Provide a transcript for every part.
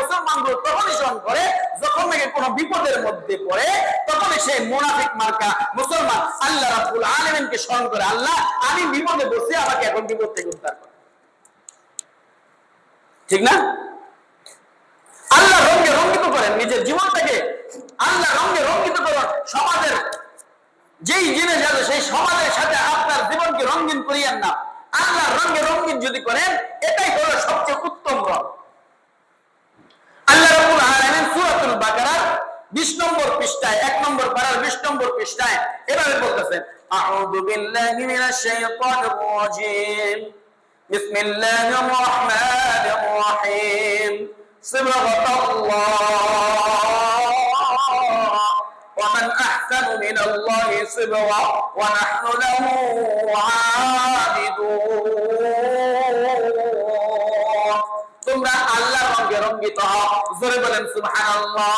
মুসলমানগুলো তখনই স্মরণ করে যখন নাকি কোনো বিপদের মধ্যে পড়ে, তখনই সে মোনাফিক মার্কা মুসলমান আল্লাহ রাব্বুল আলামিনকে স্মরণ করে, আল্লাহ, আমি বিপদে বসে আমাকে এখন বিপদ থেকে উদ্ধার করে। ঠিক না? আল্লাহ রঙে রঙ্গিত করেন, নিজের জীবনটাকে আল্লাহ রঙে রঙ্গিত করেন, সমাজের যেই জিনিস আছে সেই সমাজের সাথে আপনার জীবনকে রঙিন করিয়েন না। আল্লাহ রঙে রঙিন যদি করেন, এটাই হলো সবচেয়ে নম্বর পৃষ্ঠায় এভাবে বলতেছেন আউযু বিল্লাহি মিনাশ শাইতানির রাজীম বিসমিল্লাহির রহমানির রহিম সিবগাতাল্লাহ ومن أحسن من الله صبغا ونحن له عابدون তোমরা আল্লাহর রঙে রঙ্গিত হও জোরে বলেন সুবহানাল্লাহ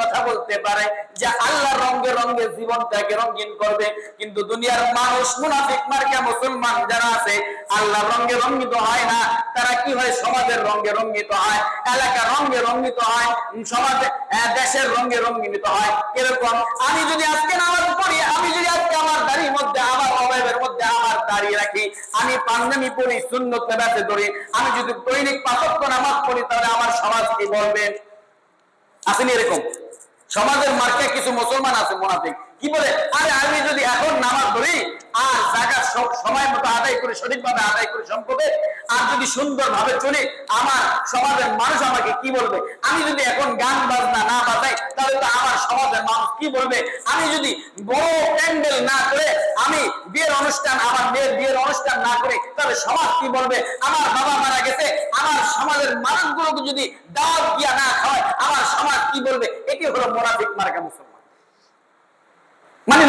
কথা বলতে পারে যে আল্লাহর রঙে রঙে জীবনটাকে রঙিন করবে। কিন্তু দুনিয়ার মানুষ, মুনাফিক মার্কা মুসলমান যারা আছে আল্লাহর রঙে রঙিত হয় না। তারা কি হয়? সমাজের রঙে রঙিত হয়, এলাকার রঙে রঙিত হয়, সমাজে দেশের রঙে রঙিত হয়। এরকম আমি যদি আজকে নামাজ পড়ি, আমি যদি আজকে আমার দাড়ির মধ্যে, আমার অবয়বের মধ্যে আমার দাঁড়িয়ে রাখি, আমি পাঞ্জাবি পড়ি শূন্য বেড়াতে ধরি, আমি যদি দৈনিক পাঁচক্য নামাজ পড়ি, তাহলে আমার সমাজ কি বলবে? আসেনি এরকম? সমাজের মার্কে কিছু মুসলমান আছে মোনাফিক। কি বলে? আরে আমি যদি এখন নামাজ ধরি আর জায়গা সময় মতো আদায় করে, সঠিকভাবে আদায় করে সম্পদে। আর যদি সুন্দর ভাবে চলি, আমার সমাজের মানুষ আমাকে কি বলবে? আমি যদি এখন গান বাজনা না বাজাই, তাহলে তো আমার সমাজের মানুষ কি বলবে? আমি যদি বড় প্যান্ডেল না করে, আমি বিয়ের অনুষ্ঠান, আমার মেয়ের বিয়ের অনুষ্ঠান না করে, তাহলে সমাজ কি বলবে? আমার বাবা মারা গেছে, আমার সমাজের মানুষগুলোকে যদি দাওয়াত দিয়া না খাওয়ায়, আমার সমাজ কি বলবে? এটি হলো মোনাফিক মার্কা মুসলমান। মানে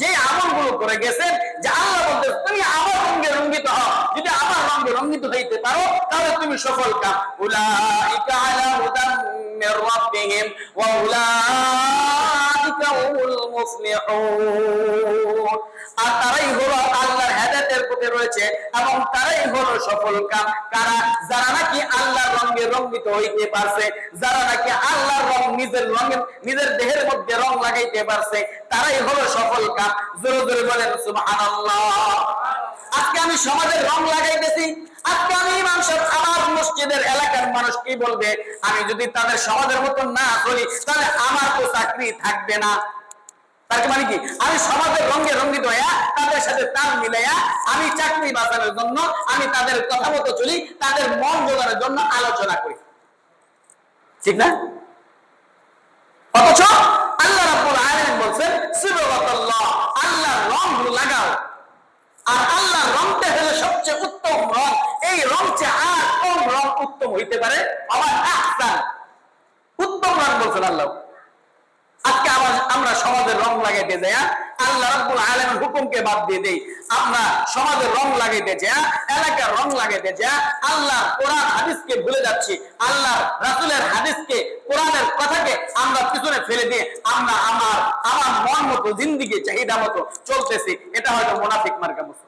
যে আমলগুলো করে গেছেন, যে আল্লাহ বলতে তুমি আমার রঙে রঙ্গিত হও, যদি আমার রঙ্গে রঙ্গিত হইতে পারো, তাহলে তুমি সফল কাম। উলাইকা আলা হুদান মির রাব্বিহিম, ওয়া উলাইকা হুমুল মুফলিহুন। আর তারাই পথে রয়েছে এবং তারাই হলো সফল কাম। কারা? যারা নাকি আল্লাহর রঙে রঙ্গিত হইতে পারছে, যারা নাকি আল্লাহর রং নিজের রঙের নিজের দেহের মধ্যে রং লাগাইতে পারছে, তারাই হলো সফল কাম। জোরে জোরে বলেন, সুবহানাল্লাহ। আজকে আমি সমাজের রং লাগাইতেছি। আজকে আমি সাহেব আমার মসজিদের এলাকার মানুষ কি বলবে? আমি যদি তাদের সমাজের মতো না চলি, তাহলে আমার তো চাকরি থাকবে না। তার মানে কি? আমি সমাজের রঙে রঙ্গিত হইয়া তাদের সাথে তাল মিলাইয়া আমি চাকরি বাঁচানোর জন্য, আমি তাদের কথা মতো চলি, তাদের মন জোগানোর জন্য আলোচনা করি। ঠিক না? অথচ আল্লাহ রাব্বুল আলামিন বলছেন সিবগাতাল্লাহ আল্লাহ রং লাগাও। আর রংটা হলো সবচেয়ে উত্তম রং। এই রং চেয়ে আর কোন রং উত্তম হইতে পারে? আমার আহসান। উত্তম রং বলছেন আল্লাহ। আজকে আমার আমরা সমাজের রং লাগাইতে যাই আল্লাহ রাব্বুল আলামিনের হুকুমকে বাদ দিয়ে দেই। আমরা সমাজে রং লাগাইতে যা, এলাকার রং লাগাইতে যা আল্লাহ কোরআন হাদিসকে ভুলে যাচ্ছি। আল্লাহ রাসূলের হাদিসকে, কোরআনের কথাকে আমরা পিছনে ফেলে দিয়ে আমরা আমার আমার মন মতো জিন্দিগি চাহিদা মতো চলতেছি। এটা হয়তো মোনাফিক মার্কা মুসলমান